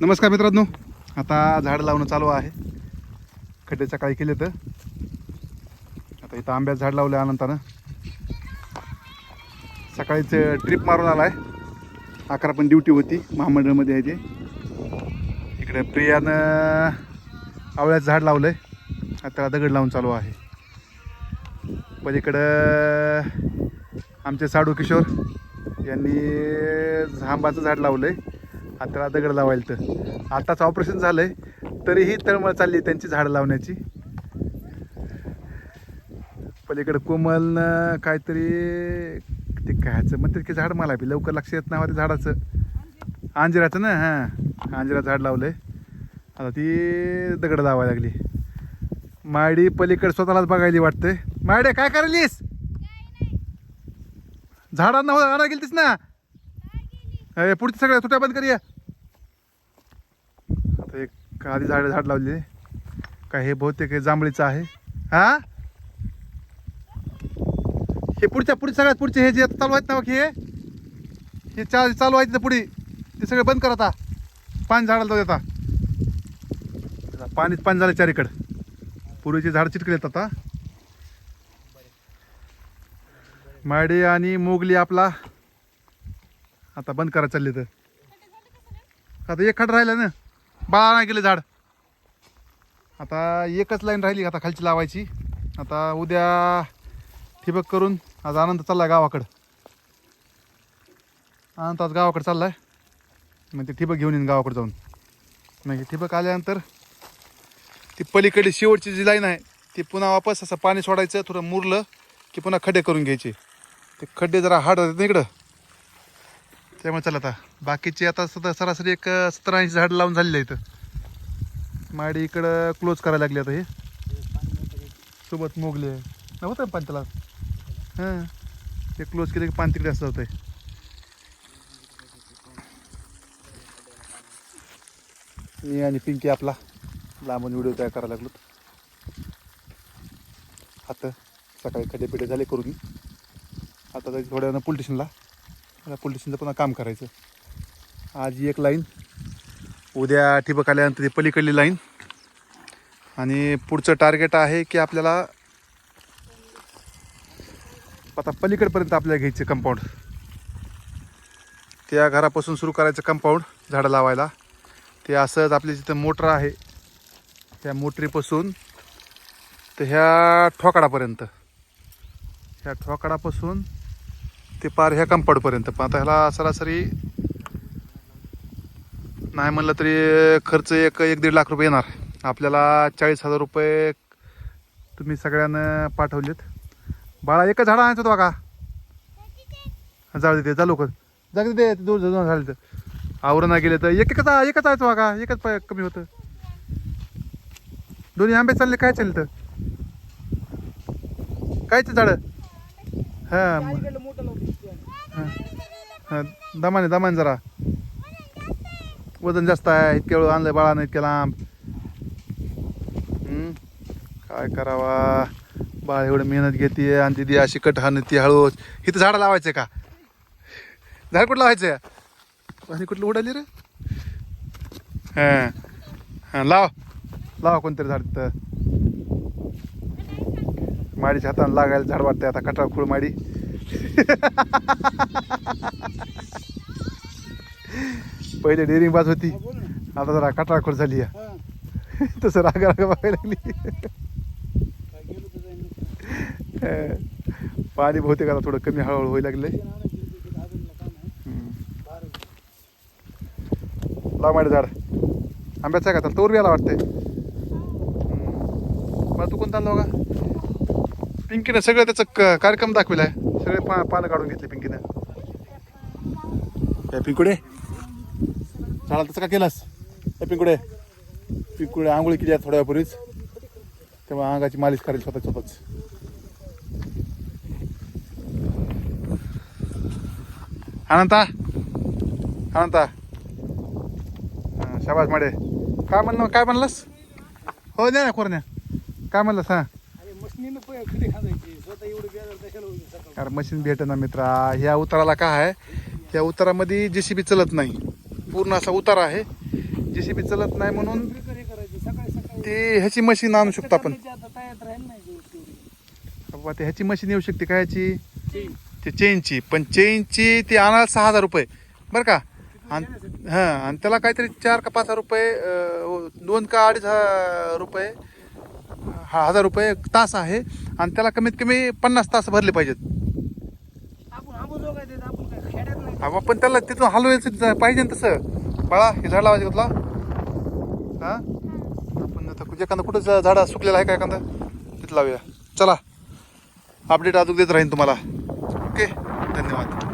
नमस्कार मित्रांनो. आता झाड लावणं चालू आहे. खड्डे सकाळी केले तर? आता इथं आंब्याचं झाड लावलं अनंतानं. सकाळीच ट्रिप मारून आला आहे अकरा पण ड्युटी होती. महामंडळमध्ये आहे ते. इकडे प्रियानं आवळ्याचं झाड लावलंय. आता त्याला दगड लावून चालू आहे. पलीकडं आमचे साडू किशोर यांनी आंबाचं झाड लावलं आहे त्याला दगड लावायला तर. आताच ऑपरेशन झालंय. तरीही तळमळ चालली त्यांची झाडं लावण्याची. पलीकडे कोमलनं काहीतरी ते कायचं म्हणतात की झाड मला बी लवकर लक्ष येत नाही ते झाडाचं. अंजिराचं ना हां. अंजिरा झाड लावलंय. आता ती दगड लावायला लागली. मायडी पलीकडे स्वतःलाच बघायली वाटतंय. मायडे काय करायलीस? झाडांना हो गेलतीस ना? पुढचे सगळ्या तुट्या बंद करूया. का आधी झाड झाड लावले काय हे बहुतेक हे जांभळीचं आहे? हा? हे पुढच्या पुढे सगळ्यात पुढचे हे जे चालू आहेत ना बघ हे हे चा चालू आहेत पुढे. ते सगळे बंद कर आता. पाणी झाडाला जाऊ देता. आता पाणीच पाणी झालं चारीकडं. पूर्वीचे झाड चिटकले आता. माडी आणि मोगली आपला. आता बंद करा चालले तर आता एक खड राहिला ना? बाळा नाही गेले झाड. आता एकच लाईन राहिली आता खालची लावायची. आता उद्या ठिबक करून आज आनंद चालला गावाकडं. आनंद आज गावाकडे चाललाय. मग ते ठिबक घेऊन येईन गावाकडं जाऊन. मग ठिबक आल्यानंतर ती पलीकडे शेवटची जी लाईन आहे ती पुन्हा वापस असं पाणी सोडायचं थोडं मुरलं की पुन्हा खड्डे करून घ्यायचे. ते खड्डे जरा हार्ड होते ना इकडं. त्यामुळे चला आता. बाकीची आता सध्या सरासरी एक सतरा ऐंशी झाड लावून झालेली आहे इथं माडी इकडं क्लोज करायला लागली आता हे. सोबत मोगले. होतं ना पाणी त्याला हां. ते क्लोज केलं की पान तिकडे असं आहे मी आणि पिंकी आपला लांबून व्हिडिओ तयार करायला लागलो. आता सकाळी खड्डे झाले करून. आता जायचं थोड्या वेळानं स्टेशनला मला पोलीस पुन्हा काम करायचं. आज एक लाईन. उद्या ठिबक आल्यानंतर ती पलीकडली लाईन. आणि पुढचं टार्गेट आहे की आपल्याला आता पलीकडपर्यंत आपल्याला घ्यायचे कंपाऊंड त्या घरापासून सुरू करायचं कंपाऊंड झाडं लावायला. ते असंच आपली जिथं मोटर आहे त्या मोटरीपासून तर ह्या ठोकाडापर्यंत ह्या ठोकाडापासून ते पार ह्या कंपाऊंडपर्यंत. पण आता ह्याला सरासरी नाही म्हणलं तरी खर्च एक एक दीड लाख रुपये येणार. आपल्याला चाळीस हजार रुपये तुम्ही सगळ्यांना पाठवलेत. बाळा एकच झाडं आणायचं होतं का जाऊ दे जा लोक जाऊ दे ते दोन दोन झाले तर आवरण नाही गेले तर एक एकच एकच आहे का एकच पाय कमी होतं. दोन्ही आंबे चालले काय चाललं तर? कायचे झाडं? हां. हां. हां दमाने दमाने जरा. वजन जास्त आहे इतक्या वेळ आणलं बाळानं इतक्या लांब. काय करावा? बाळ एवढं मेहनत घेते आणि दिदी अशी कट हाण ती हळू इथं झाडं लावायचे का? झाड कुठं लावायचं आणि कुठलं उडाली रे? हां. हां लाव. लावा कोणतरी झाड तर माडीच्या हाताने लागायला झाड वाटतंय आता कटाळ खुळ माडी. पहिले डेअरिंग बाज होती. आता जरा कटाळखोर झाली आहे तसं रागा रागा बघायला लागली. पाणी बहुतेक आता थोडं कमी हळूहळू व्हायला लागले लाव माडी झाड. आंब्याचं का? त्याला तोर याला वाटतंय. मला तू कोणता आणला बघा? पिंकीनं सगळं त्याचं क- कार्यक्रम आहे सगळे पा पानं काढून घेतले पिंकीनं. त्या पिंकुडे. झाला तसं का केलास? त्या पिंकुडे. पिंकुडे आंघोळी केली आहे थोड्या वेळापूर्वीच तेव्हा अंगाची मालिश करेल स्वतः स्वतःच अनंता. अनंता शाबाज माडे. काय म्हणलं काय म्हणलास? हो द्या ना कोरण्या काय म्हणलास हां? अरे मशीन भेट ना मित्रा. ह्या उताराला काय आहे? ह्या उतारामध्ये जे सी बी चलत नाही. पूर्ण असा उतार आहे. जेसीबी चलत नाही म्हणून ब्रेकर हे करायचं सकाळी सकाळी. ते ह्याची मशीन आणू शकतो आपण. करण्याची आता तयार राहील नाही जेवढी तेवढी. बाबा ते ह्याची मशीन येऊ शकते काय याची चेन. ते चेनची पण चेनची ती आणायला सहा हजार रुपये. बरं का? आणि हां आणि त्याला काहीतरी चार का पाच हजार रुपये अं, दोन का अडीच हजार रुपये हा हजार रुपये तास आहे आणि त्याला कमीत कमी पन्नास तास भरले पाहिजेत. अहो पण त्याला तिथून हलवायचं पाहिजे ना तसं. बाळा हे झाड लावायचं का तुला हा? आपण आता कुठे एखादं कुठं झाड सुकलेलं आहे का एखादं? तिथं लावूया. चला. अपडेट अजून देत राहीन तुम्हाला. ओके धन्यवाद.